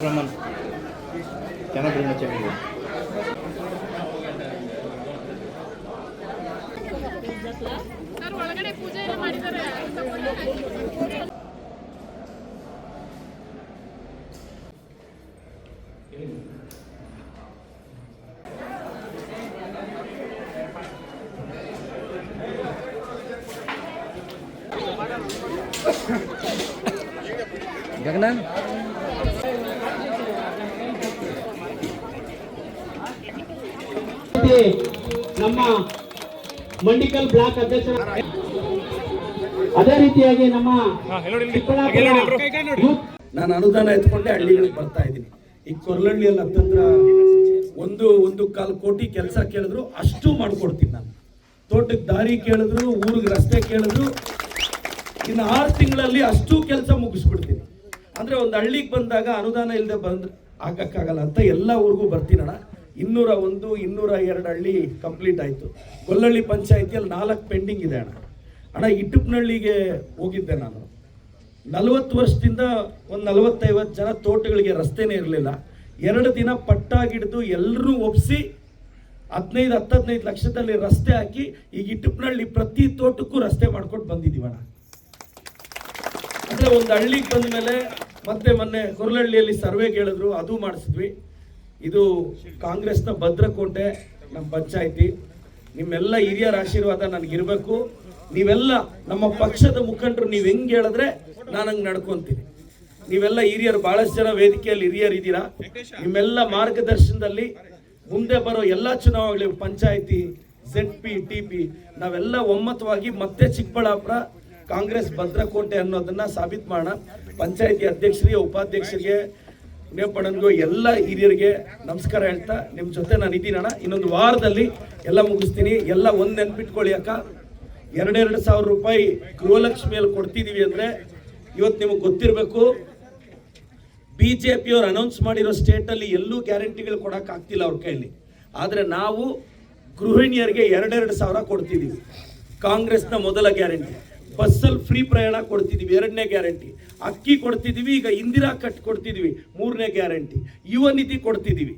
ರಮನ್ ಚೆನ್ನಾಗಿ ಚೆನ್ನಾಗಿದೆ ಸರ್ ಒಳಗಡೆ ಪೂಜೆ ಎಲ್ಲ ಮಾಡಿದ್ದಾರೆ ನಮ್ಮ ಮಂಡಿಕಲ್ ಬ್ಲಾಕ್ ಅಧ್ಯಕ್ಷರ ಅದೇ ರೀತಿಯಾಗಿ ನಮ್ಮ ನಾನು ಅನುದಾನ ಎತ್ಕೊಂಡೆ ಹಳ್ಳಿಗಳಿಗೆ ಬರ್ತಾ ಇದ್ದೀನಿ. ಈ ಕೊರ್ಲಹಳ್ಳಿಯಲ್ಲಿ ಹತ್ತತ್ರ ಒಂದು ಒಂದು ಕಾಲು ಕೋಟಿ ಕೆಲಸ ಕೇಳಿದ್ರು ಅಷ್ಟು ಮಾಡ್ಕೊಡ್ತೀನಿ ನಾನು. ತೋಟಕ್ಕೆ ದಾರಿ ಕೇಳಿದ್ರು ಊರಿಗೆ ರಸ್ತೆ ಕೇಳಿದ್ರು ಇನ್ನು ಆರು ತಿಂಗಳಲ್ಲಿ ಅಷ್ಟು ಕೆಲಸ ಮುಗಿಸ್ಬಿಡ್ತೀನಿ. ಅಂದರೆ ಒಂದು ಹಳ್ಳಿಗೆ ಬಂದಾಗ ಅನುದಾನ ಇಲ್ಲದೆ ಬಂದು ಹಾಕೋಕ್ಕಾಗಲ್ಲ ಅಂತ ಎಲ್ಲ ಊರಿಗೂ ಬರ್ತೀನಣ್ಣ ಇನ್ನೂರ ಒಂದು, ಇನ್ನೂರ ಎರಡು ಹಳ್ಳಿ ಕಂಪ್ಲೀಟ್ ಆಯಿತು. ಕೊಲ್ಲಳ್ಳಿ ಪಂಚಾಯತಿಯಲ್ಲಿ ನಾಲ್ಕು ಪೆಂಡಿಂಗ್ ಇದೆ ಅಣ್ಣ. ಅಣ್ಣ ಇಟ್ಟುಪ್ನಹಳ್ಳಿಗೆ ಹೋಗಿದ್ದೆ ನಾನು. ನಲವತ್ತು ವರ್ಷದಿಂದ ಒಂದು ನಲವತ್ತೈವತ್ತು ಜನ ತೋಟಗಳಿಗೆ ರಸ್ತೆನೇ ಇರಲಿಲ್ಲ. ಎರಡು ದಿನ ಪಟ್ಟಾಗಿಡ್ದು ಎಲ್ಲರೂ ಒಪ್ಪಿಸಿ ಹದಿನೈದು ಹತ್ತು ಹದಿನೈದು ಲಕ್ಷದಲ್ಲಿ ರಸ್ತೆ ಹಾಕಿ ಈಗ ಇಟ್ಟುಪ್ನಹಳ್ಳಿ ಪ್ರತಿ ತೋಟಕ್ಕೂ ರಸ್ತೆ ಮಾಡ್ಕೊಂಡು ಬಂದಿದ್ದೀವಣ ಅಂದರೆ ಒಂದು ಹಳ್ಳಿಗೆ ಬಂದ ಮೇಲೆ ಮತ್ತೆ ಮೊನ್ನೆ ಕೊರಲಹಳ್ಳಿಯಲ್ಲಿ ಸರ್ವೆ ಕೇಳಿದ್ರು, ಅದು ಮಾಡಿಸಿದ್ವಿ. ಇದು ಕಾಂಗ್ರೆಸ್ನ ಭದ್ರಕೋಟೆ ನಮ್ಮ ಪಂಚಾಯಿತಿ. ನಿಮ್ಮೆಲ್ಲ ಹಿರಿಯರ ಆಶೀರ್ವಾದ ನನಗಿರ್ಬೇಕು ನೀವೆಲ್ಲ ನಮ್ಮ ಪಕ್ಷದ ಮುಖಂಡರು, ನೀವು ಹೆಂಗೆ ಹೇಳಿದ್ರೆ ನಾನು ಹಂಗೆ ನಡ್ಕೊತೀನಿ. ನೀವೆಲ್ಲ ಹಿರಿಯರು, ಬಹಳಷ್ಟು ಜನ ವೇದಿಕೆಯಲ್ಲಿ ಹಿರಿಯರು ಇದ್ದೀರಾ? ನಿಮ್ಮೆಲ್ಲ ಮಾರ್ಗದರ್ಶನದಲ್ಲಿ ಮುಂದೆ ಬರೋ ಎಲ್ಲ ಚುನಾವಣೆಗಳು ಪಂಚಾಯಿತಿ ಜೆಡ್ ಪಿ ಟಿ ಪಿ ನಾವೆಲ್ಲ ಒಮ್ಮತವಾಗಿ ಮತ್ತೆ ಚಿಕ್ಕಬಳ್ಳಾಪುರ ಕಾಂಗ್ರೆಸ್ ಭದ್ರಕೋಟೆ ಅನ್ನೋದನ್ನ ಸಾಬೀತು ಮಾಡೋಣ. ಪಂಚಾಯಿತಿ ಅಧ್ಯಕ್ಷರಿಗೆ, ಉಪಾಧ್ಯಕ್ಷರಿಗೆ ನೇಪಣ್ಣನ್ಗೂ ಎಲ್ಲ ಹಿರಿಯರಿಗೆ ನಮಸ್ಕಾರ ಹೇಳ್ತಾ ನಿಮ್ಮ ಜೊತೆ ನಾನು ಇದ್ದೀನಣ್ಣ ಇನ್ನೊಂದು ವಾರದಲ್ಲಿ ಎಲ್ಲ ಮುಗಿಸ್ತೀನಿ. ಎಲ್ಲ ಒಂದ್ ನೆನ್ಪಿಟ್ಕೊಳ್ಳಿ ಅಕ್ಕ. ಎರಡೆರಡು ಸಾವಿರ ರೂಪಾಯಿ ಗೃಹಲಕ್ಷ್ಮಿಯಲ್ಲಿ ಕೊಡ್ತಿದೀವಿ ಅಂದ್ರೆ ಇವತ್ತು ನಿಮಗೆ ಗೊತ್ತಿರಬೇಕು. ಬಿಜೆಪಿ ಅವ್ರು ಅನೌನ್ಸ್ ಮಾಡಿರೋ ಸ್ಟೇಟ್ ಅಲ್ಲಿ ಎಲ್ಲೂ ಗ್ಯಾರಂಟಿಗಳು ಕೊಡೋಕ್ಕಾಗ್ತಿಲ್ಲ ಅವ್ರ ಕೈಯಲ್ಲಿ ಆದರೆ ನಾವು ಗೃಹಿಣಿಯರಿಗೆ ಎರಡೆರಡು ಸಾವಿರ ಕೊಡ್ತಿದೀವಿ. ಕಾಂಗ್ರೆಸ್ನ ಮೊದಲ ಗ್ಯಾರಂಟಿ ಬಸ್ಸಲ್ಲಿ ಫ್ರೀ ಪ್ರಯಾಣ ಕೊಡ್ತಿದ್ದೀವಿ ಎರಡನೇ ಗ್ಯಾರಂಟಿ ಅಕ್ಕಿ ಕೊಡ್ತಿದ್ದೀವಿ ಈಗ ಇಂದಿರಾ ಕಟ್ ಕೊಡ್ತಿದ್ದೀವಿ ಮೂರನೇ ಗ್ಯಾರಂಟಿ ಯುವ ನಿಧಿ ಕೊಡ್ತಿದೀವಿ.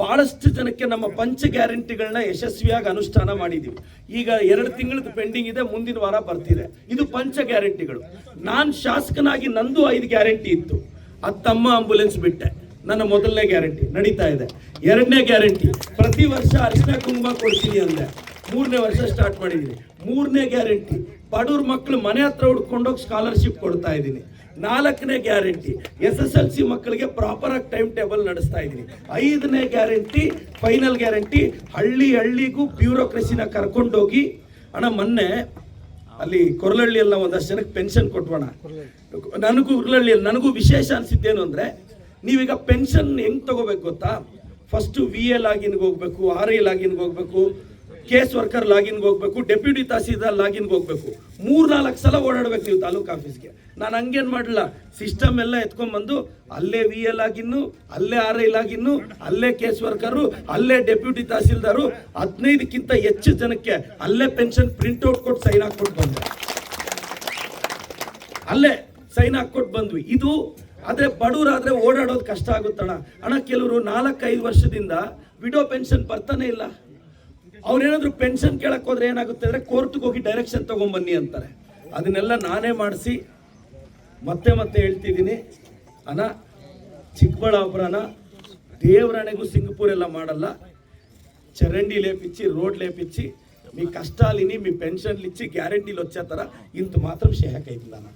ಬಹಳಷ್ಟು ಜನಕ್ಕೆ ನಮ್ಮ ಪಂಚ ಗ್ಯಾರಂಟಿಗಳನ್ನ ಯಶಸ್ವಿಯಾಗಿ ಅನುಷ್ಠಾನ ಮಾಡಿದೀವಿ. ಈಗ ಎರಡು ತಿಂಗಳದ್ದು ಪೆಂಡಿಂಗ್ ಇದೆ, ಮುಂದಿನ ವಾರ ಬರ್ತಿದೆ. ಇದು ಪಂಚ ಗ್ಯಾರಂಟಿಗಳು ನಾನು ಶಾಸಕನಾಗಿ ನಂದು ಐದು ಗ್ಯಾರಂಟಿ ಇತ್ತು. ಅದು ತಮ್ಮ ಆಂಬುಲೆನ್ಸ್ ಬಿಟ್ಟೆ. ನನ್ನ ಮೊದಲನೇ ಗ್ಯಾರಂಟಿ ನಡೀತಾ ಇದೆ. ಎರಡನೇ ಗ್ಯಾರಂಟಿ ಪ್ರತಿ ವರ್ಷ ಅರಿಶಿನ ಕುಂಭ ಕೊಡ್ತೀನಿ ಅಂದೆ. ಮೂರನೇ ವರ್ಷ ಸ್ಟಾರ್ಟ್ ಮಾಡಿದ್ದೀನಿ ಮೂರನೇ ಗ್ಯಾರಂಟಿ ಬಡವ್ರ ಮಕ್ಕಳು ಮನೆ ಹತ್ರ ಹುಡ್ಕೊಂಡೋಗಿ ಸ್ಕಾಲರ್ಶಿಪ್ ಕೊಡ್ತಾ ಇದ್ದೀನಿ. ನಾಲ್ಕನೇ guarantee S S L C ಮಕ್ಕಳಿಗೆ ಪ್ರಾಪರ್ ಆಗಿ ಟೈಮ್ ಟೇಬಲ್ ನಡೆಸ್ತಾ ಇದ್ದೀನಿ. ಐದನೇ ಗ್ಯಾರಂಟಿ ಫೈನಲ್ ಗ್ಯಾರಂಟಿ ಹಳ್ಳಿ ಹಳ್ಳಿಗೂ ಬ್ಯೂರೋಕ್ರಸಿನ ಕರ್ಕೊಂಡೋಗಿ, ಅಣ್ಣ ಮೊನ್ನೆ ಅಲ್ಲಿ ಕೊರಲಹಳ್ಳಿಯಲ್ಲಿ ನಾವು ಒಂದಷ್ಟು ಜನಕ್ಕೆ ಪೆನ್ಷನ್ ಕೊಟ್ಬೋಣ ನನಗೂ ಉರ್ಲಹಳ್ಳಿಯಲ್ಲಿ ನನಗೂ ವಿಶೇಷ ಅನಿಸಿದ್ದೇನು ಅಂದರೆ, ನೀವೀಗ ಪೆನ್ಷನ್ ಹೆಂಗೆ ತಗೋಬೇಕು ಗೊತ್ತಾ? ಫಸ್ಟು ವಿ ಎಲ್ ಲಾಗಿನ್ಗೆ ಹೋಗ್ಬೇಕು ಆರ್ ಎಲ್ ಲಾಗಿನ್ಗೆ ಹೋಗ್ಬೇಕು ಕೇಸ್ ವರ್ಕರ್ ಲಾಗಿನ್ಗೆ ಹೋಗ್ಬೇಕು, ಡೆಪ್ಯೂಟಿ ತಹಸೀಲ್ದಾರ್ ಲಾಗಿನ್ಗೆ ಹೋಗ್ಬೇಕು. ಮೂರ್ ನಾಲ್ಕು ಸಲ ಓಡಾಡ್ಬೇಕು ನೀವು ತಾಲೂಕ್ ಆಫೀಸ್ಗೆ. ನಾನು ಹಂಗೇನ್ ಮಾಡಲ್ಲ ಸಿಸ್ಟಮ್ ಎಲ್ಲ ಎತ್ಕೊಂಡ್ಬಂದು ಅಲ್ಲೇ ವಿ ಎಲ್ ಆಗಿನ್ನು, ಅಲ್ಲೇ ಆರ್ ಐ ಲಾಗಿನ್ನು ಅಲ್ಲೇ ಕೇಸ್ ವರ್ಕರು, ಅಲ್ಲೇ ಡೆಪ್ಯೂಟಿ ತಹಸೀಲ್ದಾರು, ಹದಿನೈದಕ್ಕಿಂತ ಹೆಚ್ಚು ಜನಕ್ಕೆ ಅಲ್ಲೇ ಪೆನ್ಷನ್ ಪ್ರಿಂಟ್ ಔಟ್ ಕೊಟ್ಟು ಸೈನ್ ಹಾಕ್ಕೊಟ್ಟು ಬಂದೆ ಅಲ್ಲೇ ಸೈನ್ ಹಾಕ್ಕೊಟ್ಟು ಬಂದ್ವಿ. ಇದು ಆದ್ರೆ ಬಡವರಾದರೆ ಓಡಾಡೋದು ಕಷ್ಟ ಆಗುತ್ತಣ್ಣ. ಅಣ್ಣ, ಕೆಲವರು ನಾಲ್ಕೈದು ವರ್ಷದಿಂದ ವಿಡೋ ಪೆನ್ಷನ್ ಬರ್ತಾನೆ ಇಲ್ಲ. ಅವ್ರೇನಾದ್ರು ಪೆನ್ಷನ್ ಕೇಳಕ್ ಹೋದ್ರೆ ಏನಾಗುತ್ತೆ ಅಂದ್ರೆ ಕೋರ್ಟ್ಗೆ ಹೋಗಿ ಡೈರೆಕ್ಷನ್ ತಗೊಂಬನ್ನಿ ಅಂತಾರೆ ಅದನ್ನೆಲ್ಲ ನಾನೇ ಮಾಡಿಸಿ ಮತ್ತೆ ಮತ್ತೆ ಹೇಳ್ತಿದ್ದೀನಿ ಅಣ್ಣ ಚಿಕ್ಕಬಳ್ಳಾಪುರನ ದೇವರಣೆಗೂ ಸಿಂಗಪೂರ್ ಎಲ್ಲ ಮಾಡಲ್ಲ చరండి లేపించి రోడ్ లేపించి మీ కష్టాలని మీ పెన్షన్లు ఇచ్చి గ్యారంటీలు వచ్చేస్తారా ఇంత మాత్రం షేక్ అవుతుందన్న